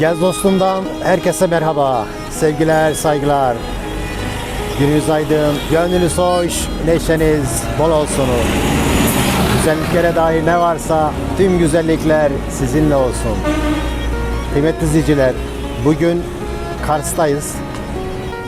Gez dostumdan herkese merhaba. Sevgiler, saygılar. Gününüz aydın, gönlünüz hoş, neşeniz bol olsun. Güzelliklere dair ne varsa tüm güzellikler sizinle olsun. Kıymetli izleyiciler, bugün Kars'tayız.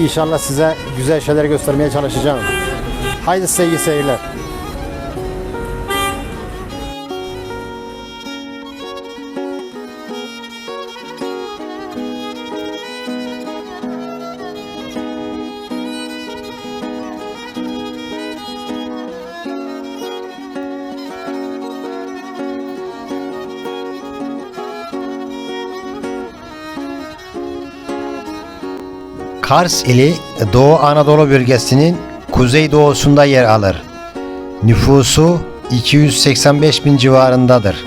İnşallah size güzel şeyler göstermeye çalışacağım. Haydi sevgi seyirler. Kars ili Doğu Anadolu bölgesinin kuzeydoğusunda yer alır. Nüfusu 285 bin civarındadır.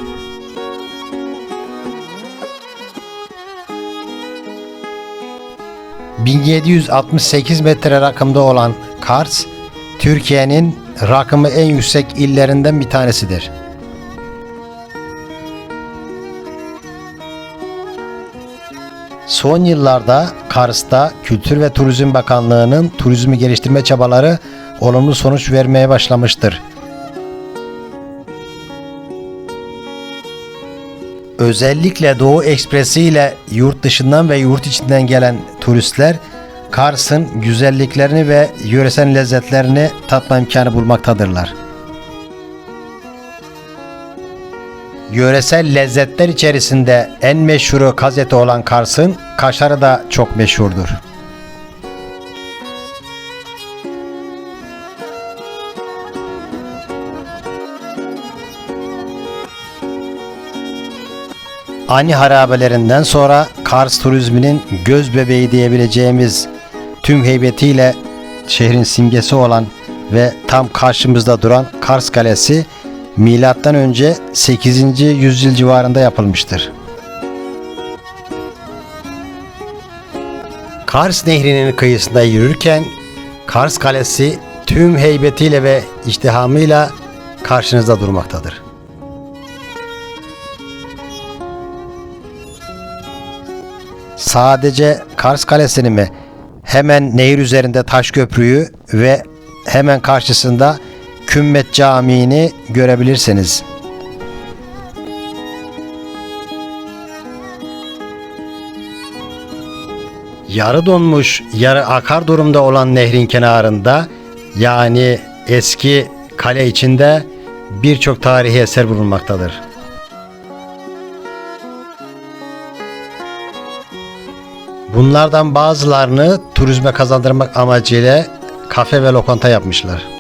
...1768 metre rakımda olan Kars, Türkiye'nin rakımı en yüksek illerinden bir tanesidir. Son yıllarda Kars'ta Kültür ve Turizm Bakanlığı'nın turizmi geliştirme çabaları olumlu sonuç vermeye başlamıştır. Özellikle Doğu Ekspresi ile yurt dışından ve yurt içinden gelen turistler Kars'ın güzelliklerini ve yöresel lezzetlerini tatma imkanı bulmaktadırlar. Yöresel lezzetler içerisinde en meşhuru kaz olan Kars'ın kaşarı da çok meşhurdur. Ani harabelerinden sonra Kars turizminin göz bebeği diyebileceğimiz tüm heybetiyle şehrin simgesi olan ve tam karşımızda duran Kars Kalesi milattan önce 8. yüzyıl civarında yapılmıştır. Kars Nehri'nin kıyısında yürürken Kars Kalesi tüm heybetiyle ve iştihamıyla karşınızda durmaktadır. Sadece Kars Kalesi'ni mi? Hemen nehir üzerinde taş köprüyü ve hemen karşısında Kümmet Camii'ni görebilirsiniz. Yarı donmuş, yarı akar durumda olan nehrin kenarında yani eski kale içinde birçok tarihi eser bulunmaktadır. Bunlardan bazılarını turizme kazandırmak amacıyla kafe ve lokanta yapmışlar.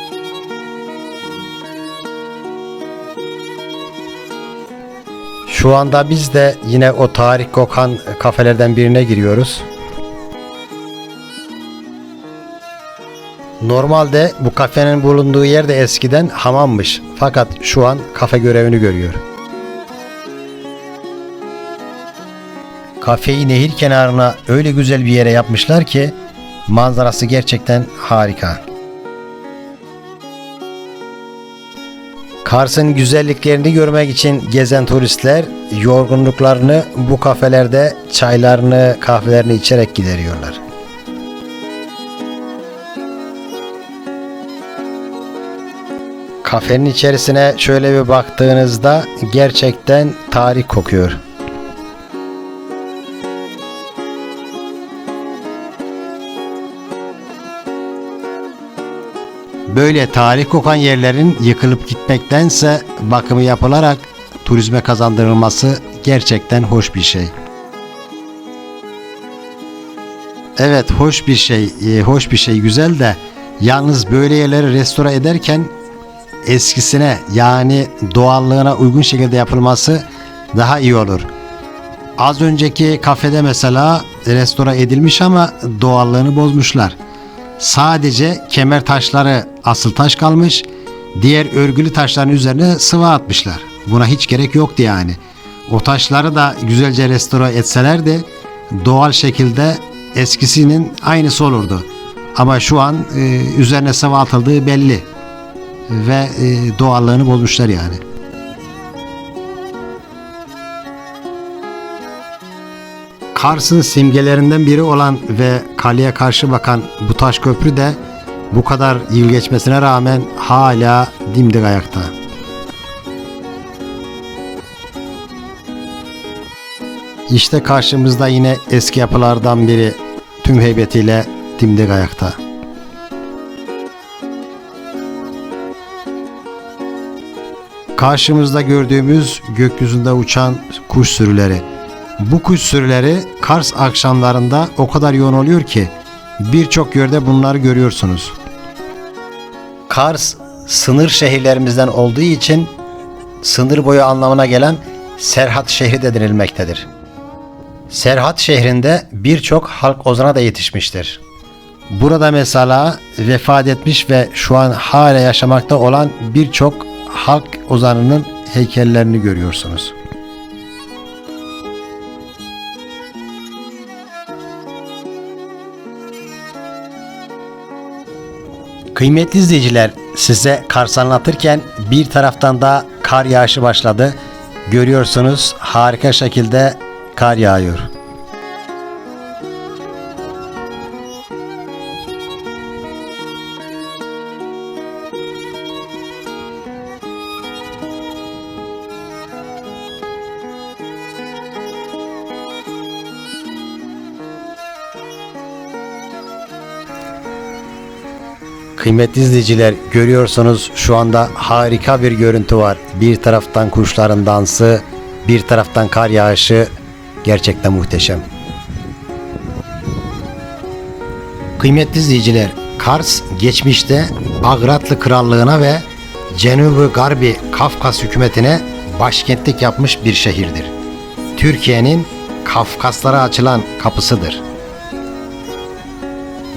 Şu anda biz de yine o tarih kokan kafelerden birine giriyoruz. Normalde bu kafenin bulunduğu yer de eskiden hamammış. Fakat şu an kafe görevini görüyor. Kafeyi nehir kenarına öyle güzel bir yere yapmışlar ki manzarası gerçekten harika. Kars'ın güzelliklerini görmek için gezen turistler yorgunluklarını bu kafelerde çaylarını, kahvelerini içerek gideriyorlar. Kafenin içerisine şöyle bir baktığınızda gerçekten tarih kokuyor. Böyle tarih kokan yerlerin yıkılıp gitmektense bakımı yapılarak turizme kazandırılması gerçekten hoş bir şey. Evet hoş bir şey, e, hoş bir şey güzel de yalnız böyle yerleri restore ederken eskisine yani doğallığına uygun şekilde yapılması daha iyi olur. Az önceki kafede mesela restore edilmiş ama doğallığını bozmuşlar. Sadece kemer taşları asıl taş kalmış. Diğer örgülü taşların üzerine sıva atmışlar. Buna hiç gerek yoktu yani. O taşları da güzelce restore etselerdi doğal şekilde eskisinin aynısı olurdu. Ama şu an e, üzerine sıva atıldığı belli. Ve e, doğallığını bozmuşlar yani. Kars'ın simgelerinden biri olan ve kaleye karşı bakan bu taş köprü de bu kadar yıl geçmesine rağmen hala dimdik ayakta. İşte karşımızda yine eski yapılardan biri tüm heybetiyle dimdik ayakta. Karşımızda gördüğümüz gökyüzünde uçan kuş sürüleri. Bu kuş sürüleri Kars akşamlarında o kadar yoğun oluyor ki birçok yerde bunları görüyorsunuz. Kars sınır şehirlerimizden olduğu için sınır boyu anlamına gelen Serhat şehri de denilmektedir. Serhat şehrinde birçok halk ozana da yetişmiştir. Burada mesela vefat etmiş ve şu an hala yaşamakta olan birçok halk ozanının heykellerini görüyorsunuz. Kıymetli izleyiciler, size Kars anlatırken bir taraftan da kar yağışı başladı. Görüyorsunuz harika şekilde kar yağıyor. Kıymetli izleyiciler görüyorsunuz şu anda harika bir görüntü var. Bir taraftan kuşların dansı, bir taraftan kar yağışı gerçekten muhteşem. Kıymetli izleyiciler, Kars geçmişte Bagratlı Krallığına ve Cenubu Garbi Kafkas hükümetine başkentlik yapmış bir şehirdir. Türkiye'nin Kafkaslara açılan kapısıdır.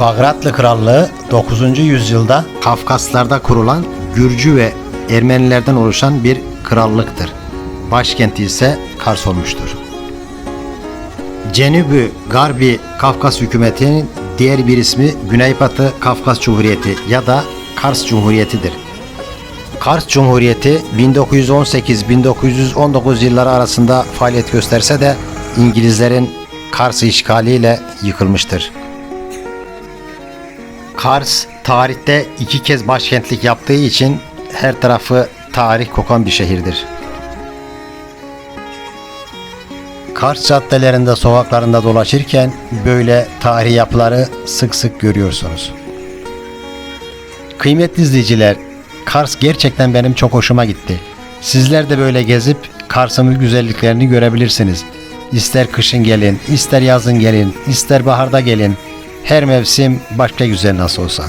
Bagratlı Krallığı 9. yüzyılda Kafkaslarda kurulan Gürcü ve Ermenilerden oluşan bir krallıktır. Başkenti ise Kars olmuştur. Cenübü Garbi Kafkas hükümetinin diğer bir ismi Güneybatı Kafkas Cumhuriyeti ya da Kars Cumhuriyeti'dir. Kars Cumhuriyeti 1918-1919 yılları arasında faaliyet gösterse de İngilizlerin Kars işgaliyle yıkılmıştır. Kars tarihte iki kez başkentlik yaptığı için her tarafı tarih kokan bir şehirdir. Kars caddelerinde sokaklarında dolaşırken böyle tarihi yapıları sık sık görüyorsunuz. Kıymetli izleyiciler, Kars gerçekten benim çok hoşuma gitti. Sizler de böyle gezip Kars'ın güzelliklerini görebilirsiniz. İster kışın gelin, ister yazın gelin, ister baharda gelin. Her mevsim başka güzel nasıl olsa.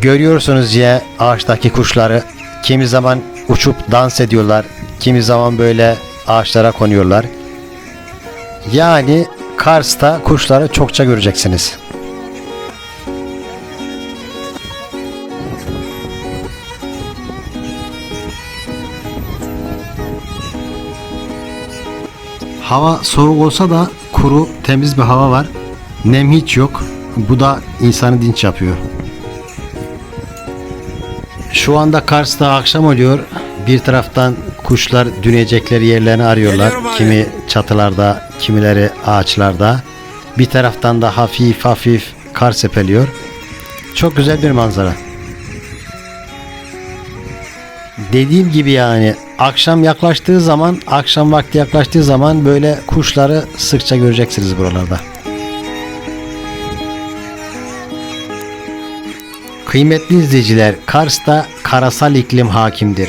Görüyorsunuz ya ağaçtaki kuşları kimi zaman uçup dans ediyorlar, kimi zaman böyle ağaçlara konuyorlar. Yani Kars'ta kuşları çokça göreceksiniz. Hava soğuk olsa da kuru, temiz bir hava var. Nem hiç yok. Bu da insanı dinç yapıyor. Şu anda Kars'ta akşam oluyor. Bir taraftan kuşlar dünecekleri yerlerini arıyorlar. Kimi çatılarda, kimileri ağaçlarda. Bir taraftan da hafif hafif kar sepeliyor. Çok güzel bir manzara. Dediğim gibi yani akşam yaklaştığı zaman, akşam vakti yaklaştığı zaman böyle kuşları sıkça göreceksiniz buralarda. Kıymetli izleyiciler, Kars'ta karasal iklim hakimdir.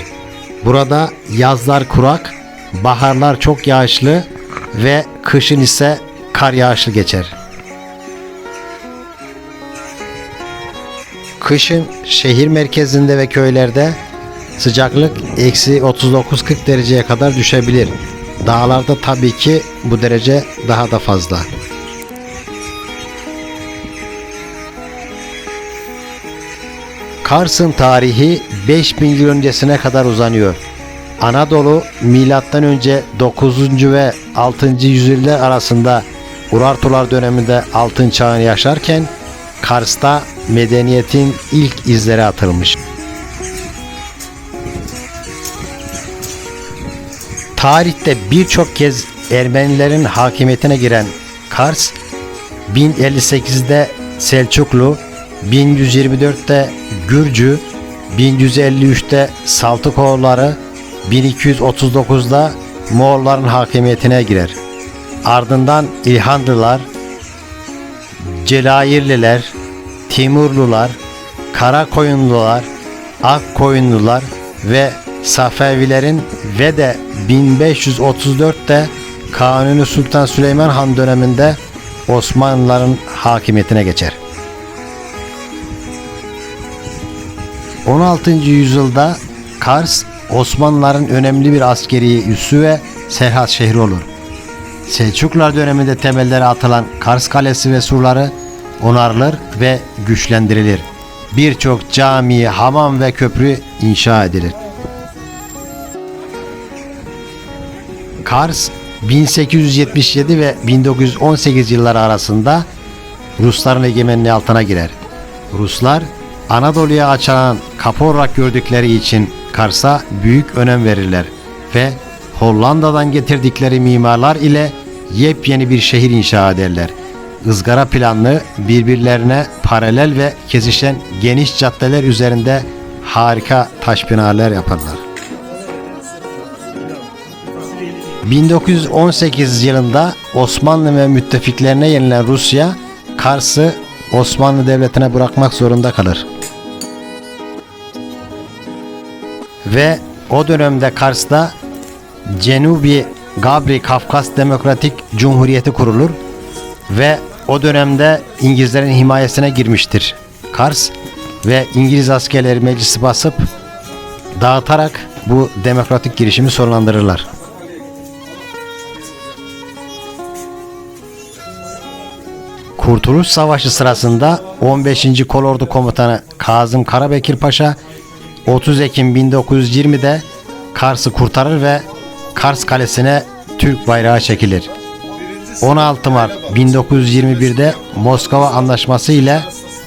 Burada yazlar kurak, baharlar çok yağışlı ve kışın ise kar yağışlı geçer. Kışın şehir merkezinde ve köylerde sıcaklık eksi 39-40 dereceye kadar düşebilir. Dağlarda tabii ki bu derece daha da fazla. Kars'ın tarihi 5000 yıl öncesine kadar uzanıyor. Anadolu milattan önce 9. ve 6. yüzyıllar arasında Urartular döneminde altın çağını yaşarken Kars'ta medeniyetin ilk izleri atılmış. Tarihte birçok kez Ermenilerin hakimiyetine giren Kars, 1058'de Selçuklu, 1124'te Gürcü, 1153'te Saltıkoğulları, 1239'da Moğolların hakimiyetine girer. Ardından İlhanlılar, Celayirliler, Timurlular, Karakoyunlular, Akkoyunlular ve Safevilerin ve de 1534'te Kanuni Sultan Süleyman Han döneminde Osmanlıların hakimiyetine geçer. 16. yüzyılda Kars Osmanlıların önemli bir askeri üssü ve serhat şehri olur. Selçuklular döneminde temelleri atılan Kars Kalesi ve surları onarılır ve güçlendirilir. Birçok cami, hamam ve köprü inşa edilir. Kars 1877 ve 1918 yılları arasında Rusların egemenliği altına girer. Ruslar Anadolu'ya açılan kapı olarak gördükleri için Kars'a büyük önem verirler ve Hollanda'dan getirdikleri mimarlar ile yepyeni bir şehir inşa ederler. Izgara planlı birbirlerine paralel ve kesişen geniş caddeler üzerinde harika taş binalar yaparlar. 1918 yılında Osmanlı ve müttefiklerine yenilen Rusya, Kars'ı Osmanlı Devleti'ne bırakmak zorunda kalır. Ve o dönemde Kars'ta Cenubi Gabri Kafkas Demokratik Cumhuriyeti kurulur ve o dönemde İngilizlerin himayesine girmiştir Kars ve İngiliz askerleri meclisi basıp dağıtarak bu demokratik girişimi sonlandırırlar. Kurtuluş Savaşı sırasında 15. Kolordu Komutanı Kazım Karabekir Paşa 30 Ekim 1920'de Kars'ı kurtarır ve Kars Kalesi'ne Türk bayrağı çekilir. 16 Mart 1921'de Moskova Anlaşması ile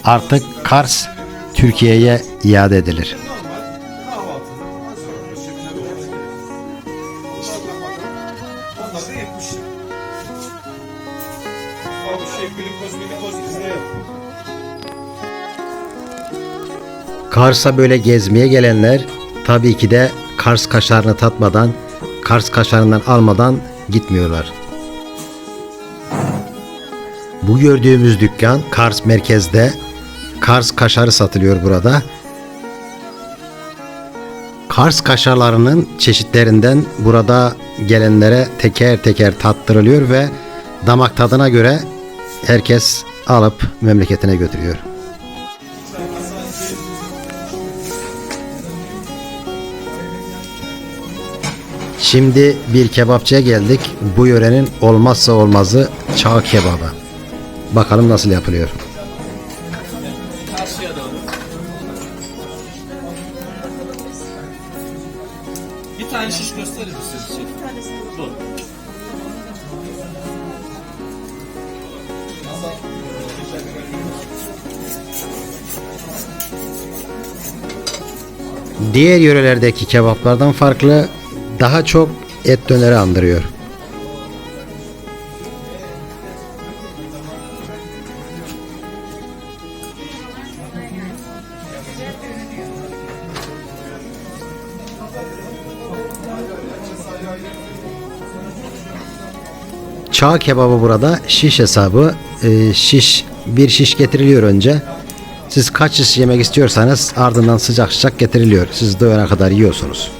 artık Kars Türkiye'ye iade edilir. Kars'a böyle gezmeye gelenler tabii ki de Kars kaşarını tatmadan, Kars kaşarından almadan gitmiyorlar. Bu gördüğümüz dükkan Kars merkezde. Kars kaşarı satılıyor burada. Kars kaşarlarının çeşitlerinden burada gelenlere teker teker tattırılıyor ve damak tadına göre herkes alıp memleketine götürüyor. Şimdi bir kebapçıya geldik. Bu yörenin olmazsa olmazı çağ kebabı. Bakalım nasıl yapılıyor. Bir tane şiş gösterir misiniz? Bu. Diğer yörelerdeki kebaplardan farklı daha çok et döneri andırıyor. Çağ kebabı burada şiş hesabı. Ee, şiş bir şiş getiriliyor önce. Siz kaç şiş yemek istiyorsanız ardından sıcak sıcak getiriliyor. Siz doyana kadar yiyorsunuz.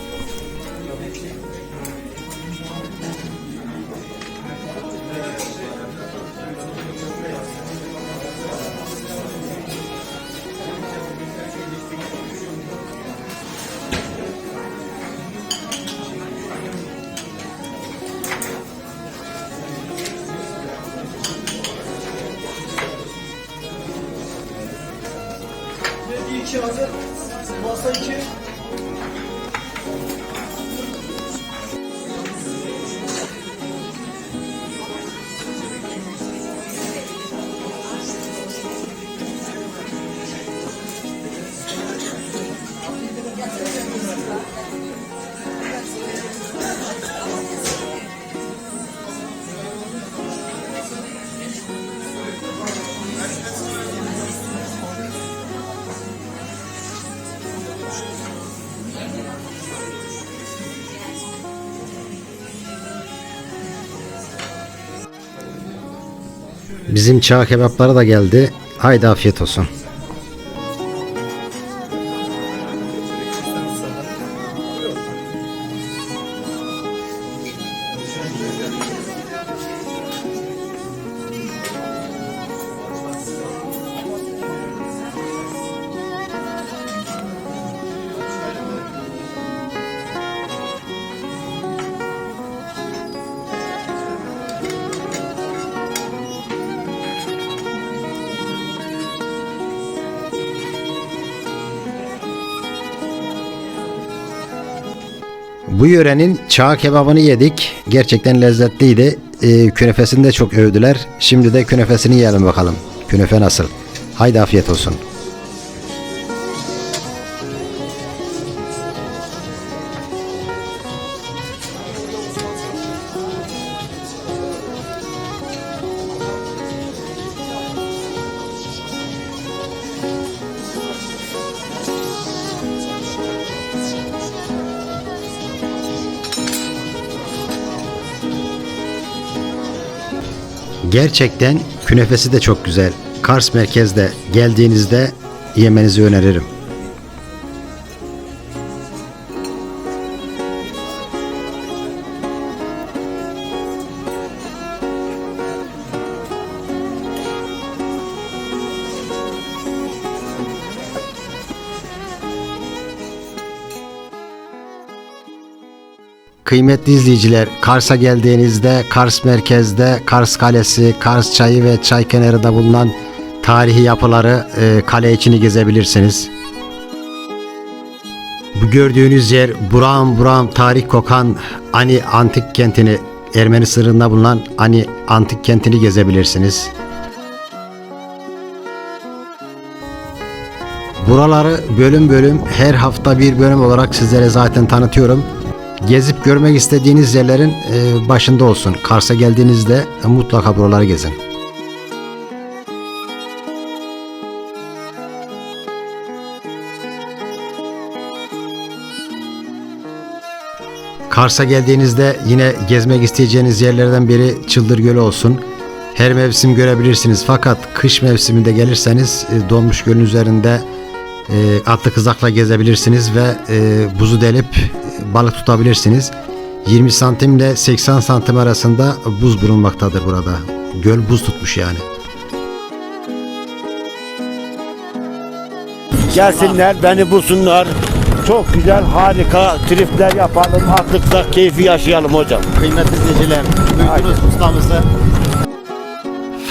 Bizim çağ kebapları da geldi. Haydi afiyet olsun. Bu yörenin çağ kebabını yedik. Gerçekten lezzetliydi. Ee, künefesini de çok övdüler. Şimdi de künefesini yiyelim bakalım. Künefe nasıl? Haydi afiyet olsun. Gerçekten künefesi de çok güzel. Kars merkezde geldiğinizde yemenizi öneririm. Kıymetli izleyiciler, Kars'a geldiğinizde Kars merkezde Kars Kalesi, Kars Çayı ve çay kenarında bulunan tarihi yapıları, e, kale içini gezebilirsiniz. Bu gördüğünüz yer buram buram tarih kokan Ani Antik Kenti'ni, Ermeni sınırında bulunan Ani Antik Kenti'ni gezebilirsiniz. Buraları bölüm bölüm her hafta bir bölüm olarak sizlere zaten tanıtıyorum. Gezip görmek istediğiniz yerlerin e, başında olsun. Kars'a geldiğinizde mutlaka buraları gezin. Kars'a geldiğinizde yine gezmek isteyeceğiniz yerlerden biri Çıldır Gölü olsun. Her mevsim görebilirsiniz fakat kış mevsiminde gelirseniz e, Donmuş Göl'ün üzerinde e, atlı kızakla gezebilirsiniz ve e, buzu delip e, balık tutabilirsiniz. 20 santim ile 80 santim arasında buz bulunmaktadır burada. Göl buz tutmuş yani. Gelsinler beni bulsunlar. Çok güzel harika tripler yapalım. Atlıkta keyfi yaşayalım hocam. Kıymetli izleyiciler, duydunuz ustamızı.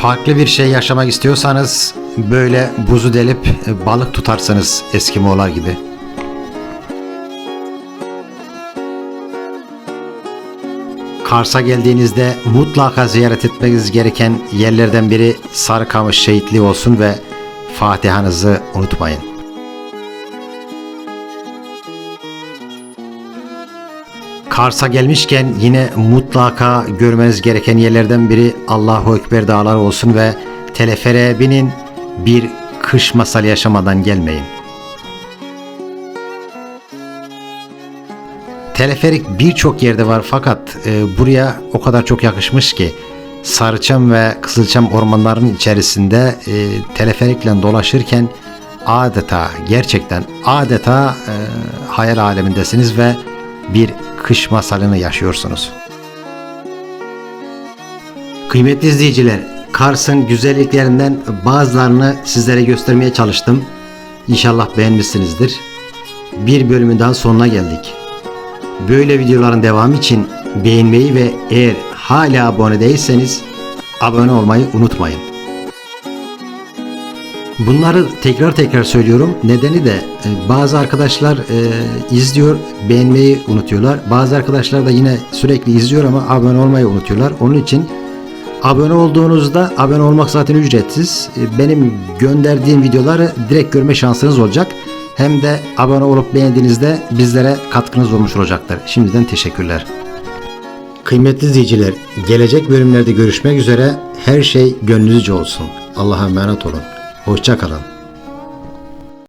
Farklı bir şey yaşamak istiyorsanız böyle buzu delip balık tutarsınız Eskimoğlar gibi. Kars'a geldiğinizde mutlaka ziyaret etmeniz gereken yerlerden biri Sarıkamış Şehitliği olsun ve Fatihanızı unutmayın. Kars'a gelmişken yine mutlaka görmeniz gereken yerlerden biri Allahu Ekber dağları olsun ve telefere binin bir kış masalı yaşamadan gelmeyin. Teleferik birçok yerde var fakat e, buraya o kadar çok yakışmış ki Sarıçam ve Kızılçam ormanlarının içerisinde e, teleferikle dolaşırken adeta gerçekten adeta e, hayal alemindesiniz ve bir kış masalını yaşıyorsunuz. Kıymetli izleyiciler, Kars'ın güzelliklerinden bazılarını sizlere göstermeye çalıştım. İnşallah beğenmişsinizdir. Bir bölümün daha sonuna geldik. Böyle videoların devamı için beğenmeyi ve eğer hala abone değilseniz abone olmayı unutmayın. Bunları tekrar tekrar söylüyorum. Nedeni de e, bazı arkadaşlar e, izliyor, beğenmeyi unutuyorlar. Bazı arkadaşlar da yine sürekli izliyor ama abone olmayı unutuyorlar. Onun için abone olduğunuzda abone olmak zaten ücretsiz. E, Benim gönderdiğim videoları direkt görme şansınız olacak. Hem de abone olup beğendiğinizde bizlere katkınız olmuş olacaktır. Şimdiden teşekkürler. Kıymetli izleyiciler, gelecek bölümlerde görüşmek üzere. Her şey gönlünüzce olsun. Allah'a emanet olun. Hoşça kalın.